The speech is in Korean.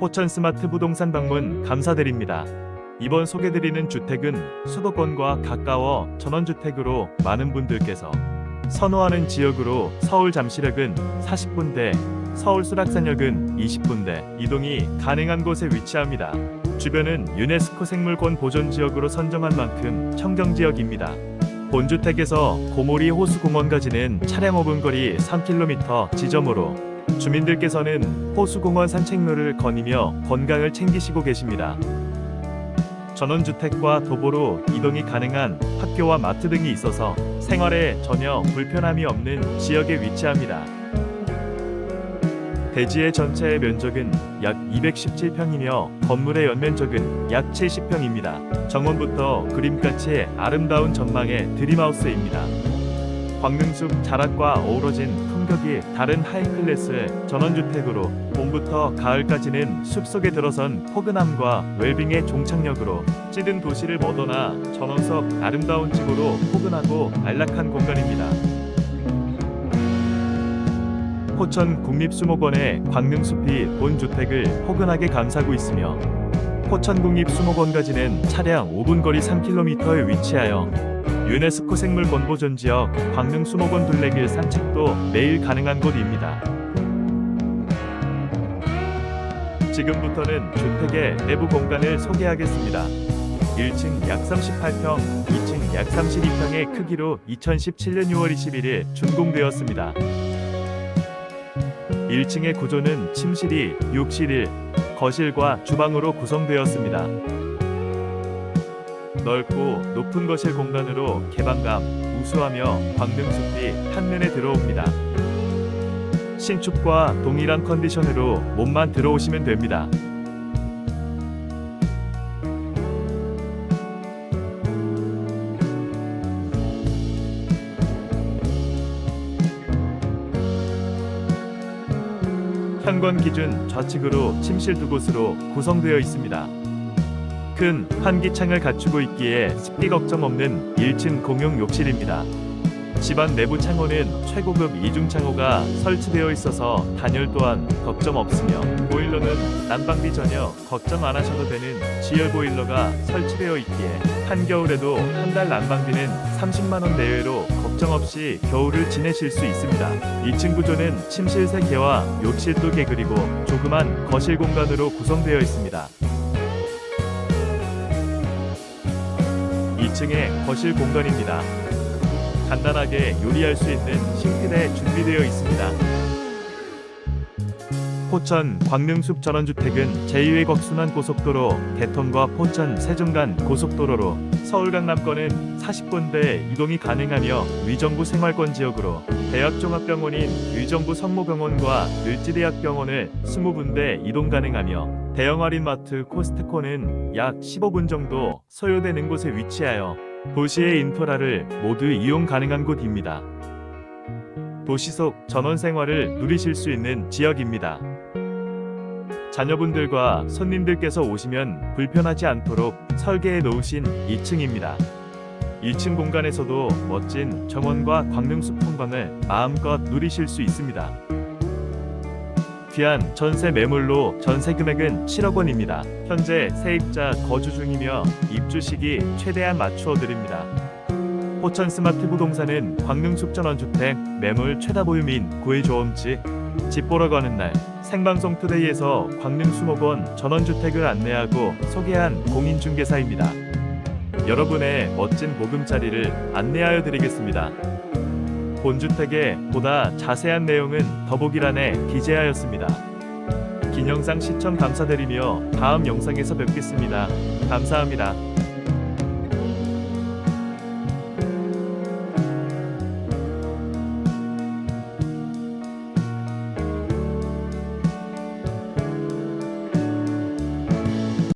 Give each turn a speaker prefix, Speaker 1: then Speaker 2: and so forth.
Speaker 1: 포천 스마트 부동산 방문 감사드립니다. 이번 소개드리는 주택은 수도권과 가까워 전원주택으로 많은 분들께서 선호하는 지역으로 서울 잠시력은 40분대, 서울 수락산역은 20분대 이동이 가능한 곳에 위치합니다. 주변은 유네스코 생물권 보존 지역으로 선정한 만큼 청정 지역입니다. 본주택에서 고모리 호수공원까지는 차량 5분 거리 3km 지점으로 주민들께서는 호수공원 산책로를 거니며 건강을 챙기시고 계십니다. 전원주택과 도보로 이동이 가능한 학교와 마트 등이 있어서 생활에 전혀 불편함이 없는 지역에 위치합니다. 대지의 전체 면적은 약 217평이며 건물의 연면적은 약 70평입니다. 정원부터 그림같이 아름다운 전망의 드림하우스입니다. 광릉숲 자락과 어우러진 품격이 다른 하이클래스 전원주택으로 봄부터 가을까지는 숲속에 들어선 포근함과 웰빙의 종착역으로 찌든 도시를 뻗어나 전원석 아름다운 집으로 포근하고 안락한 공간입니다. 포천 국립수목원의 광릉숲이 본 주택을 포근하게 감싸고 있으며 포천 국립수목원까지는 차량 5분 거리 3km에 위치하여 유네스코 생물권보존 지역 광릉 수목원 둘레길 산책도 매일 가능한 곳입니다. 지금부터는 주택의 내부 공간을 소개하겠습니다. 1층 약 38평, 2층 약 32평의 크기로 2017년 6월 21일 준공되었습니다. 1층의 구조는 침실이 욕실 1, 거실과 주방으로 구성되었습니다. 넓고 높은 거실 공간으로 개방감, 우수하며 광릉숲이 한눈에 들어옵니다. 신축과 동일한 컨디션으로 몸만 들어오시면 됩니다. 현관 기준 좌측으로 침실 두 곳으로 구성되어 있습니다. 큰 환기창을 갖추고 있기에 습기 걱정 없는 1층 공용 욕실입니다. 집안 내부 창호는 최고급 이중 창호가 설치되어 있어서 단열 또한 걱정 없으며 보일러는 난방비 전혀 걱정 안 하셔도 되는 지열 보일러가 설치되어 있기에 한겨울에도 한 달 난방비는 30만 원 내외로 걱정 없이 겨울을 지내실 수 있습니다. 2층 구조는 침실 3개와 욕실 2개 그리고 조그만 거실 공간으로 구성되어 있습니다. 2층의 거실 공간입니다. 간단하게 요리할 수 있는 싱크대 준비되어 있습니다. 포천 광릉숲 전원주택은 제2외곽순환 고속도로 개통과 포천 세종 간 고속도로로 서울 강남권은 40분대 이동이 가능하며 위정부 생활권 지역으로 대학종합병원인 위정부 성모병원과 을지대학병원을 20분대 이동 가능하며 대형 할인마트 코스트코는 약 15분 정도 소요되는 곳에 위치하여 도시의 인프라를 모두 이용 가능한 곳입니다. 도시 속 전원 생활을 누리실 수 있는 지역입니다. 자녀분들과 손님들께서 오시면 불편하지 않도록 설계해 놓으신 2층입니다. 2층 공간에서도 멋진 정원과 광릉숲 풍광을 마음껏 누리실 수 있습니다. 귀한 전세 매물로 전세 금액은 7억 원입니다. 현재 세입자 거주 중이며 입주 시기 최대한 맞추어 드립니다. 포천 스마트 부동산은 광릉숲 전원주택 매물 최다 보유민 구해조엄지 집 보러 가는 날 생방송 투데이에서 광릉 수목원 전원주택을 안내하고 소개한 공인중개사입니다. 여러분의 멋진 보금자리를 안내하여 드리겠습니다. 본주택의 보다 자세한 내용은 더보기란에 기재하였습니다. 긴 영상 시청 감사드리며 다음 영상에서 뵙겠습니다. 감사합니다.